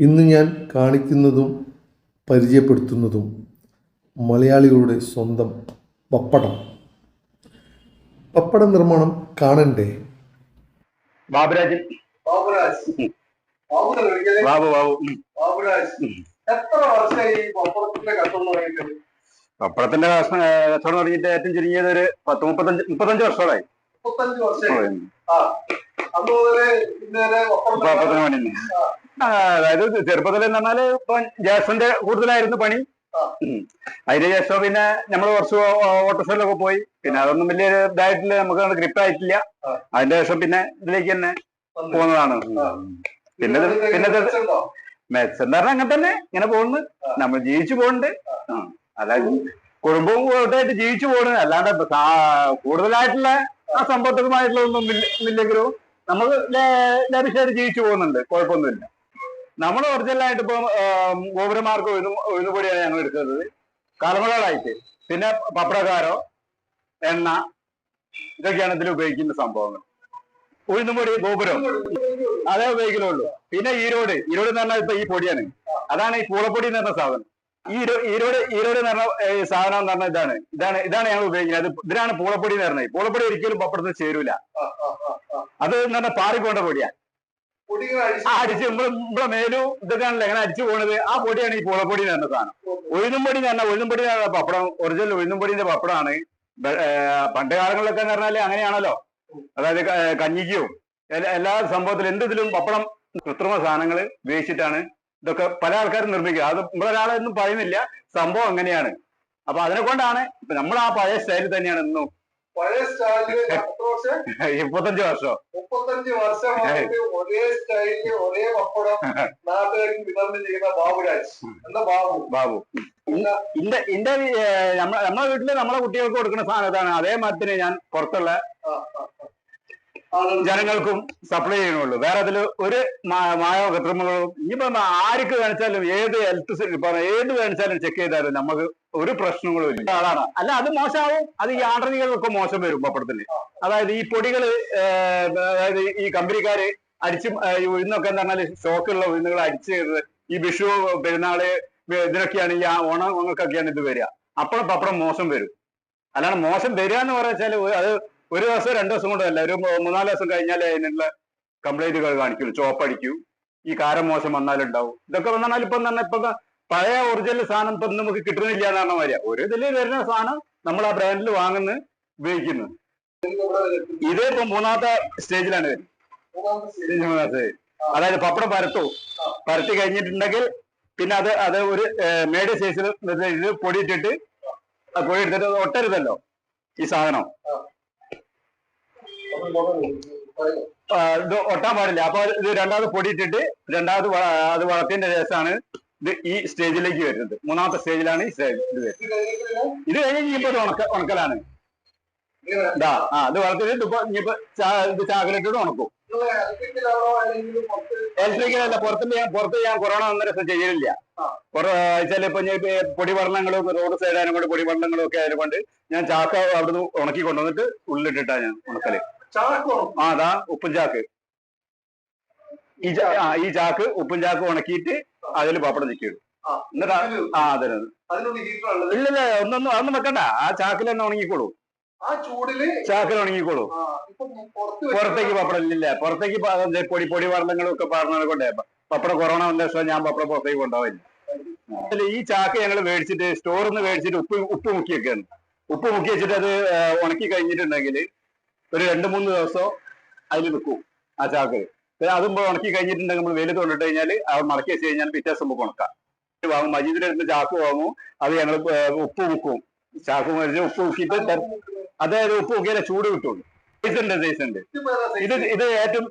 ഇന്ന് ഞാൻ കാണിക്കുന്നതും പരിചയപ്പെടുത്തുന്നതും മലയാളികളുടെ സ്വന്തം പപ്പടം. പപ്പട നിർമ്മാണം കാണണ്ടേ? ബാബുരാജൻ ബാബുരാജ്. ബാബുരാജ് ഒരിക്കലും ബാബു ബാബു. ഉം. ബാബുരാജ്. ഉം. എത്ര വർഷമായി പപ്പടത്തിന്റെ തുടങ്ങിയിട്ട് കച്ചവടം തുടങ്ങിയിട്ട് ഏറ്റവും ചുരുങ്ങിയത് ഒരു പത്ത് മുപ്പത്തഞ്ച് മുപ്പത്തഞ്ച് വർഷമായി. മുപ്പത്തഞ്ച് വർഷമായി. ആ. അന്ന് മുതൽ ഇന്നേരെ പപ്പടം പപ്പടത്തിന് പണി അതായത് ചെറുപ്പത്തിൽ എന്ന് പറഞ്ഞാൽ ഇപ്പൊ ജാസന്റെ കൂടുതലായിരുന്നു പണി. അതിന് ശേഷം പിന്നെ നമ്മൾ കുറച്ച് ഓട്ടോസിലൊക്കെ പോയി. പിന്നെ അതൊന്നും വലിയ ഇതായിട്ടില്ല നമുക്ക് ഗ്രിപ്പ് ആയിട്ടില്ല. അതിന്റെ ശേഷം പിന്നെ ഇതിലേക്ക് തന്നെ. പോകുന്നതാണ്. പിന്നെ പിന്നെ? മെച്ചം എന്ന് പറഞ്ഞാൽ അങ്ങനെ തന്നെ ഇങ്ങനെ പോകുന്നു. നമ്മൾ ജീവിച്ചു പോകുന്നുണ്ട്. അതായത് കുടുംബവും കൂട്ടായിട്ട് ജീവിച്ചു പോകുന്നത് അല്ലാണ്ട് കൂടുതലായിട്ടുള്ള ആ സമ്പത്തുമായിട്ടുള്ള ഒന്നും ഇല്ലെങ്കിലും നമ്മൾ ലഭിച്ചായിട്ട് ജീവിച്ചു പോകുന്നുണ്ട്. കുഴപ്പമൊന്നുമില്ല. നമ്മൾ ഒറിജിനലായിട്ട് ഇപ്പൊ ഗോപുരമാർക്ക് ഉഴുന്നുപൊടിയാണ് ഞങ്ങൾ എടുക്കുന്നത്. കാലങ്ങളായിട്ട് പിന്നെ പപ്പടക്കാരോ എണ്ണ ഇതൊക്കെയാണ് ഇതിൽ ഉപയോഗിക്കുന്ന സംഭവങ്ങൾ. ഉഴുന്നുപൊടി ഗോപുരം. അതേ ഉപയോഗിക്കുന്നുള്ളൂ. പിന്നെ ഈരോട്. ഈരോട് എന്ന് പറഞ്ഞാൽ ഇപ്പൊ ഈ പൊടിയാണ്. അതാണ് ഈ പൂളപ്പൊടി എന്ന് പറഞ്ഞ സാധനം. ഈ ഈരോട് ഈരോട് എന്ന് പറഞ്ഞ സാധനം എന്ന് പറഞ്ഞാൽ ഇതാണ്. ഇതാണ് ഇതാണ് ഞങ്ങൾ ഉപയോഗിക്കുന്നത്. ഇതിനാണ് പൂളപ്പൊടി എന്ന് പറഞ്ഞത്. പൂളപ്പൊടി ഒരിക്കലും പപ്പടത്തിന് ചേരൂല. അത് എന്ന് പറഞ്ഞാൽ പാറിക്കൊണ്ട പൊടിയാ. പൊടികൾ അടിച്ച് നമ്മളെ മേലും ഇതൊക്കെയാണല്ലോ എങ്ങനെ അടിച്ചു പോണത്. ആ പൊടിയാണ് ഈ പുളപ്പൊടി എന്ന് പറഞ്ഞ സാധനം. ഉഴുന്നുംപൊടി എന്ന് പറഞ്ഞാൽ ഉഴുന്നുംപൊടി പപ്പടം. ഒറിജിനൽ ഉഴുന്നുംപൊടിന്റെ പപ്പടമാണ്. പണ്ട് കാലങ്ങളിലൊക്കെ എന്ന് പറഞ്ഞാൽ അങ്ങനെയാണല്ലോ. അതായത് കഞ്ഞിക്കും എല്ലാ- സംഭവത്തിലും എന്തിലും പപ്പടം കൃത്രിമ സാധനങ്ങൾ ഉപയോഗിച്ചിട്ടാണ് ഇതൊക്കെ പല ആൾക്കാരും നിർമ്മിക്കുക. അത് നമ്മളൊരാളൊന്നും പറയുന്നില്ല. സംഭവം അങ്ങനെയാണ്. അപ്പൊ അതിനെ കൊണ്ടാണ് ഇപ്പൊ നമ്മൾ ആ പഴയ സ്റ്റൈലിൽ തന്നെയാണ് ഇന്നും പഴയ സ്റ്റൈലിൽ മുപ്പത്തഞ്ചു വർഷം മുപ്പത്തഞ്ച് വർഷം. മുപ്പത്തഞ്ച് വർഷമായിട്ട് ഒരേ സ്റ്റൈലിൽ ഒരേ പപ്പടം നാട്ടുകാർക്ക് വിതരണം ചെയ്യുന്ന ബാബുരാജ്. എന്താ ബാബു? ബാബു? ഇന്റെ നമ്മളെ നമ്മളെ വീട്ടിൽ നമ്മളെ കുട്ടികൾക്ക് കൊടുക്കുന്ന സാധനം ഇതാണ്. അതേ മരത്തിന് ഞാൻ പുറത്തുള്ള ജനങ്ങൾക്കും സപ്ലൈ ചെയ്യണുള്ളൂ വേറെ അതിൽ ഒരു മായോ കൃത്രിമങ്ങളും ഇനിയിപ്പം ആർക്ക് കാണിച്ചാലും ഏത് ഹെൽത്ത് ഏത് കാണിച്ചാലും ചെക്ക് ചെയ്താലും നമുക്ക് ഒരു പ്രശ്നങ്ങളും ഇല്ല. അതാണ്. അല്ല അത് മോശമാവും. അത് ഈ ആർഡറികളൊക്കെ മോശം വരും പപ്പടത്തിന് അതായത് ഈ പൊടികൾ അതായത് ഈ കമ്പനിക്കാര് അടിച്ച് ഈ ഉഴുന്നൊക്കെ എന്ന് പറഞ്ഞാൽ സ്റ്റോക്കുള്ള ഉഴുന്നുകൾ അടിച്ച് ഈ വിഷു പെരുന്നാൾ ഇതിനൊക്കെയാണ് ഈ ഓണങ്ങൾക്കൊക്കെയാണ് ഇത് വരിക. അപ്പോൾ പപ്പടം മോശം വരും. അല്ലാണ്ട് മോശം വരിക എന്ന് പറഞ്ഞാൽ അത് ഒരു ദിവസം രണ്ടു ദിവസം കൊണ്ടല്ല. ഒരു മൂന്നാൽ ദിവസം കഴിഞ്ഞാൽ അതിനുള്ള കംപ്ലൈന്റുകൾ കാണിക്കൂ ചോപ്പടിക്കൂ ഈ കാരം മോശം വന്നാലുണ്ടാവും. ഇതൊക്കെ വന്നാൽ ഇപ്പൊ തന്നെ ഇപ്പൊ പഴയ ഒറിജിനൽ സാധനം ഇപ്പൊ നമുക്ക് കിട്ടുന്നില്ല എന്നാണ് വരിക ഒരു ഇതിൽ വരുന്ന സാധനം നമ്മൾ ആ ബ്രാൻഡിൽ വാങ്ങുന്നു ഉപയോഗിക്കുന്നു. ഇതേ ഇപ്പൊ മൂന്നാമത്തെ സ്റ്റേജിലാണ്. മൂന്നാമത്തെ അതായത് പപ്പടം പരത്തു. പരത്തി കഴിഞ്ഞിട്ടുണ്ടെങ്കിൽ പിന്നെ അത് അത് ഒരു മേഡിയ സൈസിൽ ഇത് പൊടിയിട്ടിട്ട് പൊടി എടുത്തിട്ട് ഒട്ടരുതല്ലോ ഈ സാധനം അപ്പോൾ ഇവിടെ പറയൂ. ആ, ഇത് ഒട്ടാൻ പാടില്ല. അപ്പൊ ഇത് രണ്ടാമത് പൊടിയിട്ടിട്ട് രണ്ടാമത് അത് വളർത്തിയതിന്റെ ശേഷമാണ് ഇത് ഈ സ്റ്റേജിലേക്ക് വരുന്നത്. മൂന്നാമത്തെ സ്റ്റേജിലാണ് ഈ സ്റ്റേജ് ഇത് വരുന്നത്. ഇത് കഴിഞ്ഞ് ഇനിയിപ്പോ ഉണക്ക ഉണക്കലാണ്. ഇതാ ആ അത് വളർത്തിട്ട് ഇപ്പൊ ഇനിയിപ്പോ ഇത് ചാകലിട്ടിട്ട് ഉണക്കും. ഇലക്ട്രിക്കൽ അല്ല പുറത്ത് ഞാൻ പുറത്ത് ഞാൻ കൊറോണ ഒന്നര ചെയ്യലില്ല. ആ. വെച്ചാൽ ഇപ്പൊ ഞാൻ പൊടിപടലങ്ങളും റോഡ് സൈഡ് ആയതുകൊണ്ട് പൊടി വർണങ്ങളും ഒക്കെ ആയതുകൊണ്ട് ഞാൻ ചാക്ക അവിടുന്ന് ഉണക്കി കൊണ്ടുവന്നിട്ട് ഉള്ളിലിട്ടിട്ടാ ഞാൻ ഉണക്കൽ. ആ അതാ ഉപ്പും ചാക്ക്. ഈ ആ ഈ ചാക്ക് ഉപ്പും ചാക്ക് ഉണക്കിയിട്ട് അതിൽ പപ്പടം ചിക്കിയിടും. എന്നിട്ട് ആ- അതെ. ഇല്ല ഇല്ല ഒന്നൊന്നും അതൊന്നും വെക്കണ്ട. ആ ചാക്കിൽ തന്നെ ഉണങ്ങിക്കോളൂ. ആ ചൂടിൽ ചാക്കിൽ ഉണങ്ങിക്കോളൂ. പുറത്തേക്ക് പപ്പടം ഇല്ല. പുറത്തേക്ക് പൊടി പൊടി വർണങ്ങളും ഒക്കെ പറഞ്ഞത് കൊണ്ടേ പപ്പടം കൊറോണ വന്ന ദിവസം ഞാൻ പപ്പടം പുറത്തേക്ക് കൊണ്ടുപോയില്ല. ഈ ചാക്ക് ഞങ്ങൾ മേടിച്ചിട്ട് സ്റ്റോറിൽ നിന്ന് മേടിച്ചിട്ട് ഉപ്പ് ഉപ്പ് മുക്കി വെക്കുകയാണ് ഉപ്പ് മുക്കി വെച്ചിട്ട് അത് ഉണക്കി കഴിഞ്ഞിട്ടുണ്ടെങ്കിൽ ഒരു രണ്ട് മൂന്ന് ദിവസം അതിൽ നിൽക്കും ആ ചാക്ക്. പിന്നെ അതും ഉണക്കി കഴിഞ്ഞിട്ടുണ്ടെങ്കിൽ നമ്മൾ വെയിൽ കൊണ്ടിട്ട് കഴിഞ്ഞാൽ അത് മടക്കി വെച്ച് കഴിഞ്ഞാൽ പിറ്റേ ദിവസം നമുക്ക് ഉണക്കാം. വാങ്ങും. മജീദിന്റെ അടുത്ത് ചാക്ക് വാങ്ങും. അത് ഞങ്ങൾ ഉപ്പ് മുക്കും ചാക്ക് മേടിച്ച് ഉപ്പ് മുക്കിയിട്ട് അതായത് ഉപ്പ് മുക്കിയാലേ ചൂട് കിട്ടുള്ളൂ. സൈസ് ഉണ്ട് സൈസ് ഉണ്ട്. ഇത് ഇത് ഏറ്റവും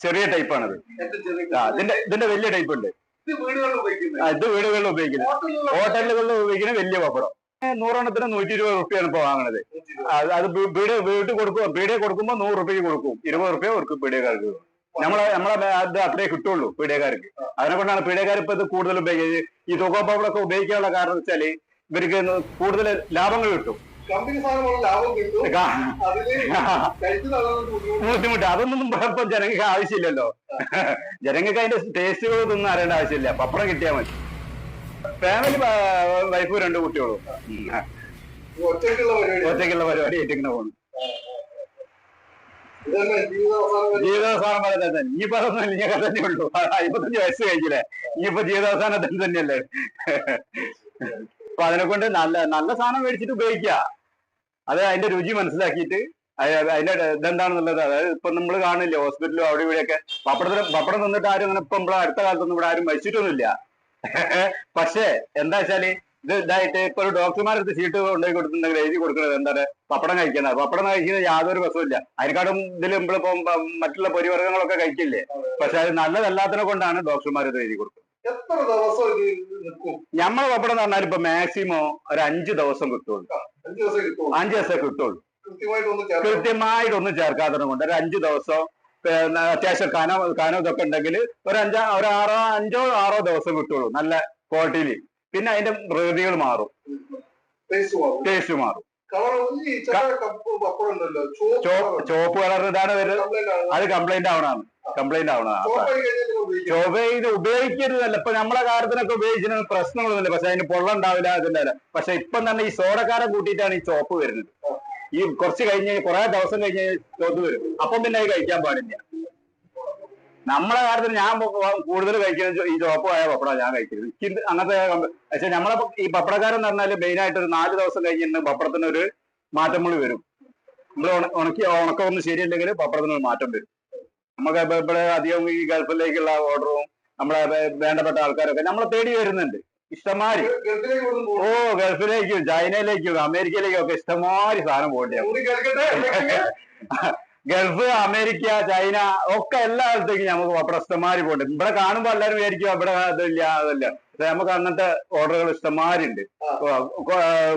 ചെറിയ ടൈപ്പാണത് ഇതിന്റെ ഇതിന്റെ വലിയ ടൈപ്പ് ഉണ്ട്. ഇത് വീടുകളിൽ ഉപയോഗിക്കുന്നത്. ഹോട്ടലുകളിൽ ഉപയോഗിക്കുന്ന വലിയ പപ്പടം. നൂറെണ്ണത്തിന് നൂറ്റി ഇരുപത് റുപ്യാണ് ഇപ്പൊ വാങ്ങണത്. അത് വീട് വീട്ടിൽ കൊടുക്കും പീടിയെ കൊടുക്കുമ്പോ നൂറ് റുപ്യക്ക് കൊടുക്കും. ഇരുപത് റുപ്യ കൊടുക്കും പീഡിയക്കാർക്ക് നമ്മളെ നമ്മളെ അത് അത്രേ കിട്ടുള്ളൂ പീഡിയക്കാർക്ക് അതിനെ കൊണ്ടാണ് പീഡിയക്കാർ ഇപ്പൊ ഇത് കൂടുതൽ ഉപയോഗിക്കുന്നത്. ഈ തുക പപ്പടമൊക്കെ ഉപയോഗിക്കാനുള്ള കാരണം വെച്ചാൽ ഇവർക്ക് കൂടുതൽ ലാഭങ്ങൾ കിട്ടും. ബുദ്ധിമുട്ട്. അതൊന്നും ഇപ്പൊ ജനങ്ങൾക്ക് ആവശ്യമില്ലല്ലോ. ജനങ്ങൾക്ക് അതിന്റെ ടേസ്റ്റുകളൊന്നും അറിയേണ്ട ആവശ്യമില്ല. പപ്പടം കിട്ടിയാൽ മതി. ഫാമിലി വൈഫ് രണ്ട് കുട്ടികളും. ഒറ്റയ്ക്കുള്ള പരിപാടി. ഒറ്റയ്ക്കുള്ള പരിപാടി ഏറ്റിങ്ങനെ പോകുന്നു. ഇതന്നെ ജീവിതാവസാനം തന്നെ. ഇനിയിപ്പോ അതൊന്നും തന്നെ ഉള്ളൂ. അമ്പത്തഞ്ച് വയസ്സ് കഴിച്ചില്ലേ ഇനിയിപ്പോ ജീവിതാവസാനത്തിന് തന്നെയല്ലേ? അപ്പൊ അതിനെ കൊണ്ട് നല്ല നല്ല സാധനം മേടിച്ചിട്ട് ഉപയോഗിക്കുക. അത് അതിന്റെ രുചി മനസ്സിലാക്കിയിട്ട് അതിന്റെ ഇതെന്താണെന്നുള്ളത്. അതായത് ഇപ്പൊ നമ്മൾ കാണില്ലേ ഹോസ്പിറ്റലും അവിടെ ഇവിടെയൊക്കെ. പപ്പടത്തിന് പപ്പടം തന്നിട്ട് ആരും അങ്ങനെ ഇപ്പൊ നമ്മളെ അടുത്ത കാലത്തൊന്നും ഇവിടെ ആരും മരിച്ചിട്ടൊന്നുമില്ല. പക്ഷേ എന്താ വെച്ചാൽ ഇത് ഇതായിട്ട് ഇപ്പൊ ഒരു ഡോക്ടർമാരുടെ സീറ്റ് കൊണ്ടുപോയി കൊടുത്തിട്ടുണ്ടെങ്കിൽ എഴുതി കൊടുക്കുന്നത് എന്താണ്? പപ്പടം കഴിക്കുന്നത് പപ്പടം കഴിക്കുന്നത് യാതൊരു പ്രശ്നമില്ല അതിനെക്കാളും ഇതിൽ നമ്മളിപ്പോ മറ്റുള്ള പൊരിവർഗങ്ങളൊക്കെ കഴിക്കില്ലേ? പക്ഷെ അത് നല്ലതല്ലാത്തതിനെ കൊണ്ടാണ് ഡോക്ടർമാർ ഇത് എഴുതി കൊടുക്കുന്നത് എത്ര ദിവസം നമ്മളെ പപ്പടം എന്ന് പറഞ്ഞാൽ ഇപ്പൊ മാക്സിമം ഒരു അഞ്ച് ദിവസം കിട്ടുള്ളൂ. അഞ്ചു ദിവസം കിട്ടുള്ളൂ. കൃത്യമായിട്ടൊന്ന് ചേർക്കാത്തതിനെ കൊണ്ട് ഒരു അഞ്ച് ദിവസം അത്യാവശ്യം കന കനം ഇതൊക്കെ ഉണ്ടെങ്കിൽ ഒരു അഞ്ചാ ഒരു ആറോ അഞ്ചോ ആറോ ദിവസം കിട്ടുള്ളൂ നല്ല ക്വാളിറ്റിയിൽ പിന്നെ അതിന്റെ പ്രകൃതികൾ മാറും. ടേസ്റ്റ് മാറും. ചോപ്പ് കളർ ഇതാണ് വരുന്നത്. അത് കംപ്ലൈന്റ് ആവണാണ് കംപ്ലൈന്റ് ആവണതാണ്. ചോപ്പ് ഇത് ഉപയോഗിക്കരുതല്ല. ഇപ്പൊ നമ്മളെ കാര്യത്തിനൊക്കെ ഉപയോഗിച്ചിട്ട് പ്രശ്നങ്ങളൊന്നുമില്ല. പക്ഷെ അതിന് പൊള്ളണ്ടാവില്ല അതിന്റെ പക്ഷെ ഇപ്പം തന്നെ ഈ സോഡക്കാരെ കൂട്ടിയിട്ടാണ് ഈ ചോപ്പ് വരുന്നത്. ഈ കുറച്ച് കഴിഞ്ഞ് കുറെ ദിവസം കഴിഞ്ഞ് തോന്നു വരും. അപ്പം പിന്നെ അത് കഴിക്കാൻ പാടില്ല. നമ്മളെ കാര്യത്തിൽ ഞാൻ കൂടുതൽ കഴിക്കുന്നത് ഈ ചുവപ്പായ പപ്പട ഞാൻ കഴിക്കുന്നത് അങ്ങനത്തെ പക്ഷെ നമ്മളെ ഈ പപ്പടക്കാരൻ എന്ന് മെയിൻ ആയിട്ട് ഒരു നാല് ദിവസം കഴിഞ്ഞിട്ട് പപ്പടത്തിന് ഒരു മാറ്റം കൂടി വരും നമ്മൾ ഉണക്കി ഉണക്കമൊന്നും ശരിയല്ലെങ്കിൽ പപ്പടത്തിന് ഒരു മാറ്റം വരും. നമുക്ക് ഇവിടെ അധികം ഈ ഗൾഫിലേക്കുള്ള ഓർഡറും നമ്മളെ വേണ്ടപ്പെട്ട ആൾക്കാരൊക്കെ നമ്മളെ തേടി വരുന്നുണ്ട്. ഇഷ്ടമാരി. ഓ ഗൾഫിലേക്കും ചൈനയിലേക്കും അമേരിക്കയിലേക്കും ഒക്കെ ഇഷ്ടമാരി സാധനം കേൾക്കട്ടെ, ഗൾഫ് അമേരിക്ക ചൈന ഒക്കെ എല്ലാ സ്ഥലത്തേക്കും നമുക്ക് പപ്പടം ഇഷ്ടമാരി ഇവിടെ കാണുമ്പോ എല്ലാരും വിചാരിക്കും ഇവിടെ അതല്ല പക്ഷെ നമുക്ക് അങ്ങനത്തെ ഓർഡറുകൾ ഇഷ്ടമാരി ഉണ്ട്. ആ.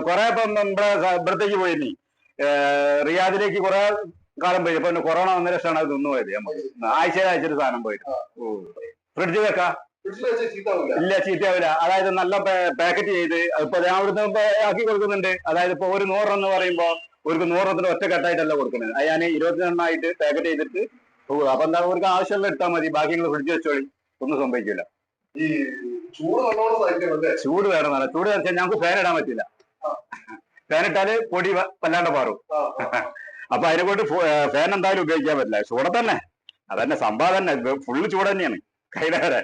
കുറെ ഇപ്പം ഇവിടെ ഇവിടത്തേക്ക് പോയിനി. റിയാദിലേക്ക് കുറെ കാലം പോയി. ഇപ്പൊ കൊറോണ വന്ന രക്ഷമാണ് അത് നിന്ന് പോയത് നമുക്ക് ആഴ്ചയിൽ ആഴ്ചയിൽ സാധനം പോയിട്ട്. ഫ്രിഡ്ജ് വെക്കാം? ഇല്ല ചീത്തയാവില്ല അതായത് നല്ല പാക്കറ്റ് ചെയ്ത് ഇപ്പൊ ഞാൻ അവിടുന്ന് ആക്കി കൊടുക്കുന്നുണ്ട്. അതായത് ഇപ്പൊ ഒരു എന്ന് പറയുമ്പോ ഒരു നൂറെണ്ണത്തിന് ഒറ്റ കെട്ടായിട്ടല്ല കൊടുക്കുന്നത്. അത് ഞാൻ ഇരുപത്തിരണ്ടായിട്ട് പാക്കറ്റ് ചെയ്തിട്ട് പോകും. അപ്പൊ എന്താ അവർക്ക് ആവശ്യമുള്ള എടുത്താൽ മതി. ബാക്കി നിങ്ങൾ ഫ്രിഡ്ജ് വെച്ചോളി. ഒന്നും സംഭവിക്കില്ല ഈ ചൂട് ചൂട് വേണം നല്ല ചൂട് വെച്ചാൽ ഞങ്ങൾക്ക് ഫാൻ ഇടാൻ പറ്റില്ല. ഫാൻ ഇട്ടാൽ പൊടി വല്ലാണ്ട് ആ. അപ്പൊ അതിനെ കൊണ്ട് ഫാൻ എന്തായാലും ഉപയോഗിക്കാൻ പറ്റില്ല. ചൂടെ തന്നെ അതന്നെ സംഭവം തന്നെ ഫുള്ള് ചൂട് തന്നെയാണ്. കൈലാരെ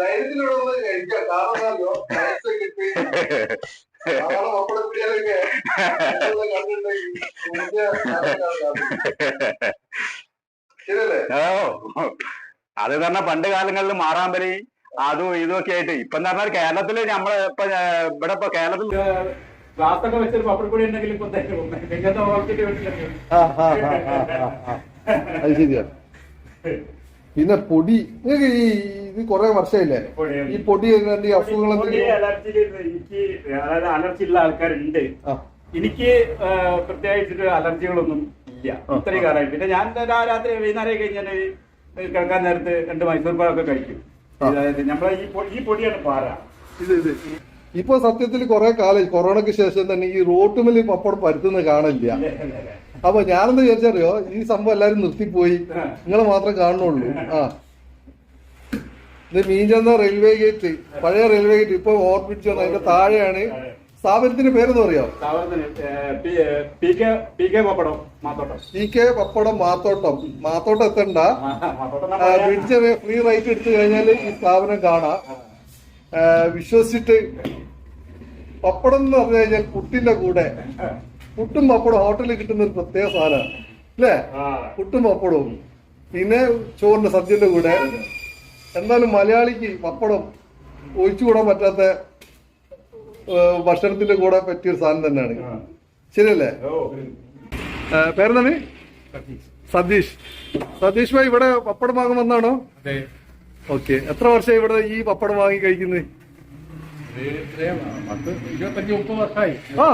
ധൈര്യത്തിലൂടെ ഒന്ന് കഴിക്കാം. കാരണം എന്താണല്ലോ പൈസ കിട്ടി. നാളെ പപ്പടം പിടിയാലൊക്കെ കണ്ടിട്ടുണ്ടെങ്കിൽ വലിയ കാര്യങ്ങളാണ് കാണുന്നത്. ശരിയല്ലേ? അത് പറഞ്ഞ പണ്ട് കാലങ്ങളിൽ മാറാമ്പലി അതും ഇതൊക്കെ ആയിട്ട്. ഇപ്പൊ എന്ന് പറഞ്ഞാൽ കേരളത്തിൽ നമ്മൾ ഇപ്പൊ ഇവിടെ ഇപ്പൊ കേരളത്തിൽ ക്ലാസ്സൊക്കെ വെച്ചൊരു പപ്പടപ്പൊടി ഉണ്ടെങ്കിൽ ഇപ്പൊ തന്നെ ശരിയാണ്. പിന്നെ പൊടി ഈ ഇത് കുറെ വർഷമില്ലേ? ഈ പൊടി ഈ അസുഖങ്ങൾ അലർജി എനിക്ക് അതായത് അലർജി ഉള്ള ആൾക്കാരുണ്ട് എനിക്ക് പ്രത്യേകിച്ചിട്ട് അലർജികളൊന്നും ഇല്ല. ഇത്രയും കാലമായി. പിന്നെ ഞാൻ രാത്രി വൈകുന്നേരം കഴിഞ്ഞാൽ കിടക്കാൻ നേരത്ത് രണ്ട് മൈസൂർ പാക്കൊക്കെ കഴിക്കും അതായത് നമ്മളെ ഈ ഈ പൊടിയാണ് പാറ ഇത് ഇത്. ഇപ്പൊ സത്യത്തിൽ കുറെ കാലം കൊറോണയ്ക്ക് ശേഷം തന്നെ ഈ റോട്ടുമിൽ പപ്പടം പരുത്തുന്നത് കാണില്ല. അപ്പൊ ഞാനെന്ന് വിചാരിച്ചറിയോ? ഈ സംഭവം എല്ലാരും നിർത്തിപ്പോയി. നിങ്ങൾ മാത്രം കാണുന്നുള്ളൂ. ആ. ഇത് മീൻചന്ത റെയിൽവേ ഗേറ്റ് പഴയ റെയിൽവേ ഗേറ്റ് ഇപ്പൊ ഓർബിറ്റ് വന്ന അതിന്റെ താഴെയാണ്. സ്ഥാപനത്തിന്റെ പേരെന്ന് പറയാം പി- കെ പപ്പടം മാത്തോട്ടം. മാത്തോട്ടം. എത്തണ്ട. ബ്രിഡ്ജ് ഫ്രീ റൈറ്റ് എടുത്തു കഴിഞ്ഞാൽ ഈ സ്ഥാപനം കാണാം. വിശ്വസിച്ചിട്ട് പപ്പടം എന്ന് പറഞ്ഞു കഴിഞ്ഞാൽ പുട്ടിന്റെ കൂടെ. പുട്ടും പപ്പടം ഹോട്ടലിൽ കിട്ടുന്ന ഒരു പ്രത്യേക സാധനമാണ് അല്ലേ? പുട്ടും പപ്പടവും. പിന്നെ ചോറിന്റെ സദ്യന്റെ കൂടെ. എന്നാലും മലയാളിക്ക് പപ്പടം ഒഴിച്ചുകൂടാൻ പറ്റാത്ത ഭക്ഷണത്തിന്റെ കൂടെ പറ്റിയൊരു സാധനം തന്നെയാണ്. ശരിയല്ലേ? പേരെന്താണ്? സതീഷ്. സതീഷ്. ഭായി ഇവിടെ പപ്പടം വാങ്ങാൻ വന്നാണോ ഓക്കെ. എത്ര വർഷമായി ഇവിടെ ഈ പപ്പടം വാങ്ങി കഴിക്കുന്നത് ആ.